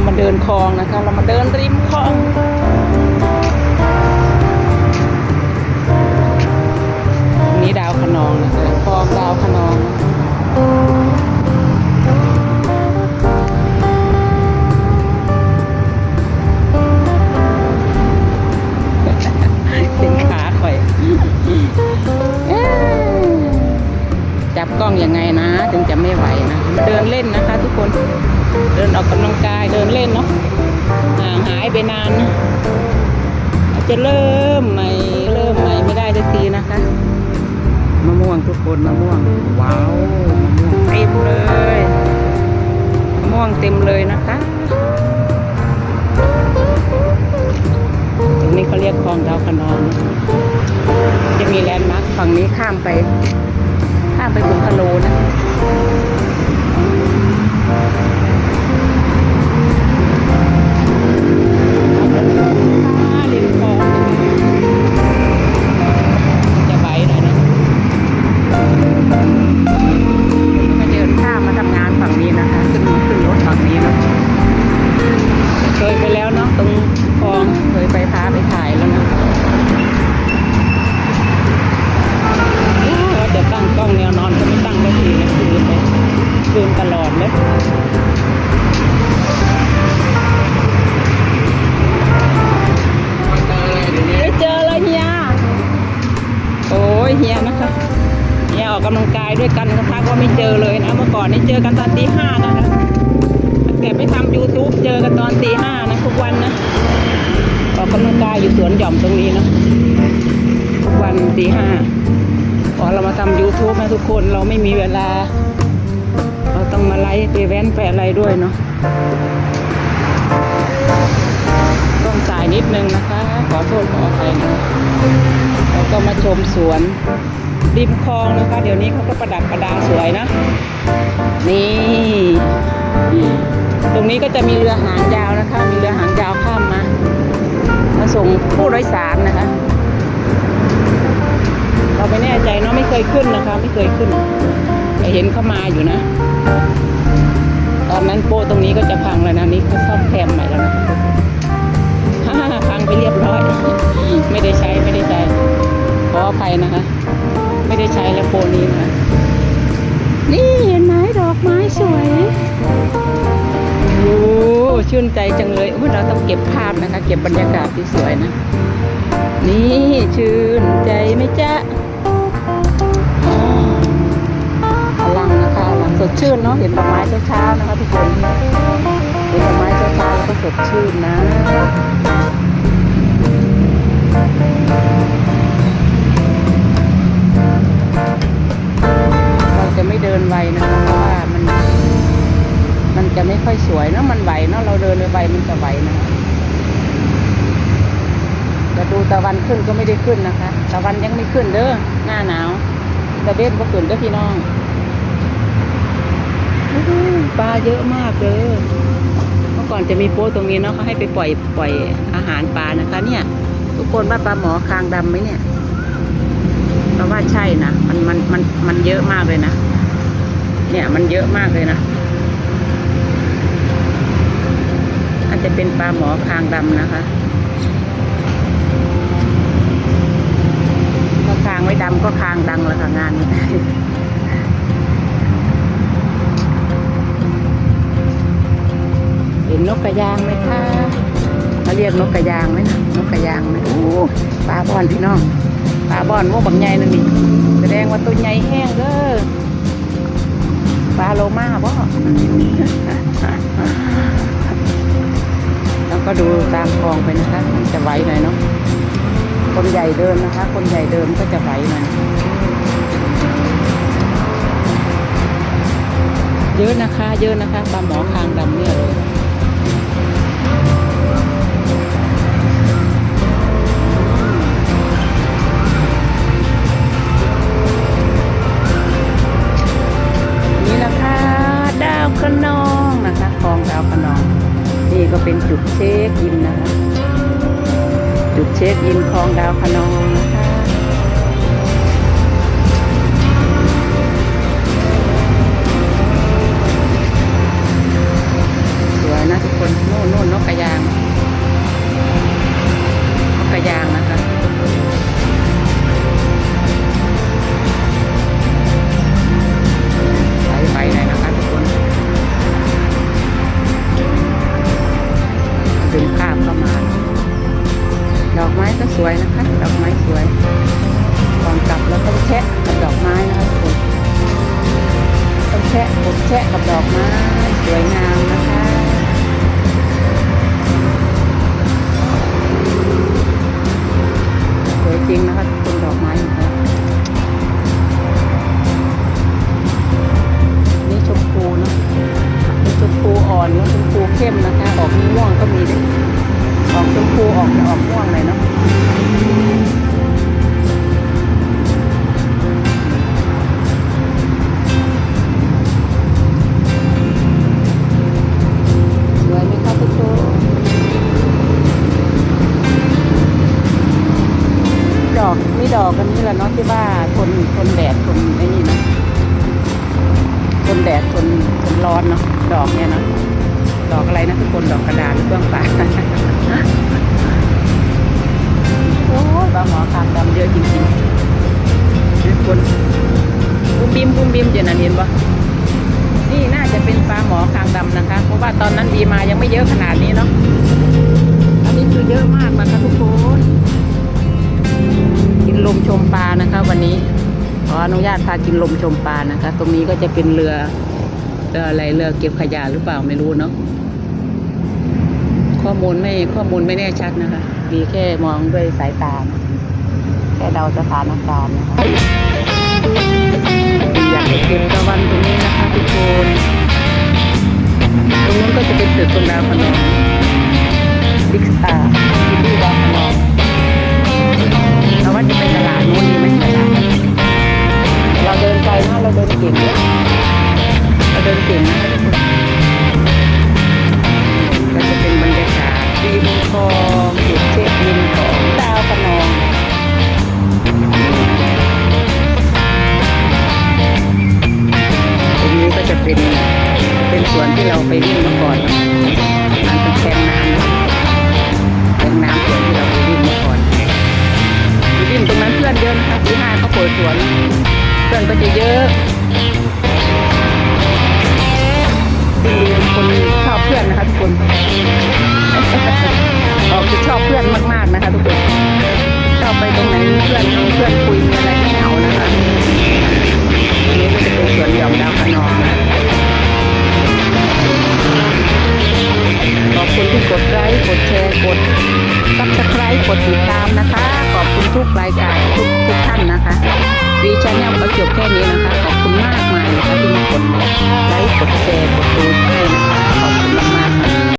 ามาเดินคลองนะคะ เรามาเดินริมคลองนี่ดาวขนองนะคะคลองดาวขนอง นานนะอาจจะเริ่มใหม่เริ่มใหม่ไม่ได้สักทีนะคะมะม่วงทุกคนมะม่วงว้าวมะม่วงเต็มเลยมะม่วงเต็มเลยนะคะตรงนี้เขาเรียกคลองดาวคะนองนะจะมีแลนด์มาร์คฝั่งนี้ข้ามไป ข้ามไปบุงคโลนะ ยเฮียนะคะเฮียออกกำลังกายด้วยกันก็ทักว่าไม่เจอเลยนะ เมื่อก่อนนี่เจอกันตอนตีห้านะคะแต่ไปทำ YouTube เจอกันตอนตีห้านะทุกวันนะออกกำลังกายอยู่สวนหย่อมตรงนี้นะทุกวันตีห้าพอเรามาทำ YouTube นะทุกคนเราไม่มีเวลา เราต้องมาไลฟ์ไปแว้นไปอะไรด้วยเนาะต้องสายนิดนึงนะคะ ขอโทษขออภัยนะ แล้วก็มาชมสวนริมคลองนะคะ เดี๋ยวนี้เขาก็ประดับประดาสวยนะ นี่ ตรงนี้ก็จะมีเรือหางยาวนะคะ มีเรือหางยาวข้ามมา มาส่งผู้โดยสารนะคะ เราไม่แน่ใจเนาะไม่เคยขึ้นนะคะ ไม่เคยขึ้นแต่เห็นเข้ามาอยู่นะ ตอนนั้นโป๊ะตรงนี้ก็จะพังแล้วนะนี่เขาซ่อมแซมใหม่แล้วนะพังไปเรียบร้อย ไม่ได้ใช้ไม่ได้ใช้ ขออภัยนะคะ ไม่ได้ใช้แล้วโปะนี้นะนี่เห็นไหมดอกไม้สวยโอ้ชื่นใจจังเลยเราต้องเก็บภาพนะคะ เก็บบรรยากาศที่สวยนะ นี่ชื่นใจไหมจ๊ะพลังนะคะพลังสดชื่นเนาะเห็นดอกไม้เช้าๆนะคะทุกคนเห็นดอกไม้เช้าๆแล้วก็สดชื่นนะ ไม่เดินไวนะคะเพราะว่ามัน มันจะไม่ค่อยสวยเนอะมันไหวเนอะเราเดินไปมันจะไหวนะแต่ดูตะวันขึ้นก็ไม่ได้ขึ้นนะคะ ตะวันยังไม่ขึ้นเด้อหน้าหนาวตะเบ็ดก็ขึ้นเด้อพี่น้องปลาเยอะมากเลยเมื่อก่อนจะมีโป๊ตรงนี้เนาะเขาให้ไปปล่อยปล่อยอาหารปลานะคะ เนี่ย ทุกคนว่าปลาหมอคางดำไหมเนี่ยเราว่าใช่นะมันมันมันมันเยอะมากเลยนะ เนี่ยมันเยอะมากเลยนะ อาจจะเป็นปลาหมอคางดำนะคะถ้าคางไม่ดำก็คางดังแล้วค่ะงานนี้เห็นนกกระยางไหมคะเขาเรียกนกกระยางไหมนะนกกระยางไหมโอ้ปลาบอนพี่น้องปลาบอนพวกบางใหญ่นั่นนี่แสดงว่าตัวใหญ่แห้งเด้อ ปลาโลมาบ่แล้วก็ดูตามคลองไปนะคะมันจะไหวหน่อยเนาะคนใหญ่เดินนะคะ คนใหญ่เดินก็จะไหวหน่อยเยอะนะคะ เยอะนะคะปลาหมอคางดำเนี่ยเลย จุดเช็คอินนะคะ จุดเช็คอินคลองดาวคะนอง ก็สวยนะคะดอกไม้สวยก่อนกลับเราต้องแชะกับดอกไม้นะคะทุกคนต้องแชะผมแชะกับดอกไม้สวยงามนะคะสวยจริงนะคะทุกคนดอกไม้นะคะนี่ชมพูนะชมพูอ่อนชมพูเข้มนะคะ ออกม่วงก็มีด้ออกชมพูออกจะออกม่วงเลยเนาะ ที่ว่าทนทนแดดทนไอ้นี่เนาะทนแดดทนทนร้อนเนาะดอกเนี่ยเนาะดอกอะไรนะทุกคนดอกกระดาษหรือเบื้องฟ้าโอ้ยปลาหมอคางดำเยอะจริงๆทุกคนบุ้มบิมบุ้มบิมเดี๋ยวนั้นเห็นปะนี่น่าจะเป็นปลาหมอคางดำนะคะ เพราะว่าตอนนั้นดีมายังไม่เยอะขนาดนี้เนาะอันนี้คือเยอะมากนะคะทุกคน ลมชมปลานะคะ วันนี้ขออนุญาตพากินลมชมปลานะคะ ตรงนี้ก็จะเป็นเรือเรืออะไรเรือเก็บขยะหรือเปล่าไม่รู้เนาะข้อมูลไม่ข้อมูลไม่แน่ชัดนะคะมีแค่มองด้วยสายตาแค่เดาสถานการณ์นะคะอยากเก็บตะวันตรงนี้นะคะทุกคนตรงนู้นก็จะเป็นตึกตรงดาวพนองบิ๊กสตา เราเดินเก่งนะก็จะเป็นบรรยากาศริมคลองจุดเช็คอินของดาวพนองตรงนี้ก็จะเป็นเป็นสวนที่เราไปวิ่งมาก่อนเนอะมันเป็นแทงน้ำเนอะแทงน้ำสวนที่เราไปวิ่งมาก่อนวิ่งตรงนั้นเพื่อนเยอะนะคะที่ห้าเขาเปิดสวนเพื่อนก็จะเยอะ ดไลค์กดแชร์ กดซับสไครต์กดติดตามนะคะ ขอบคุณทุกรายการทุกทุกท่านนะคะวีชาแนลก็จบแค่นี้นะคะ ขอบคุณมากมายนะคะที่มากดไลค์กดแชร์กดดูให้นะคะ ขอบ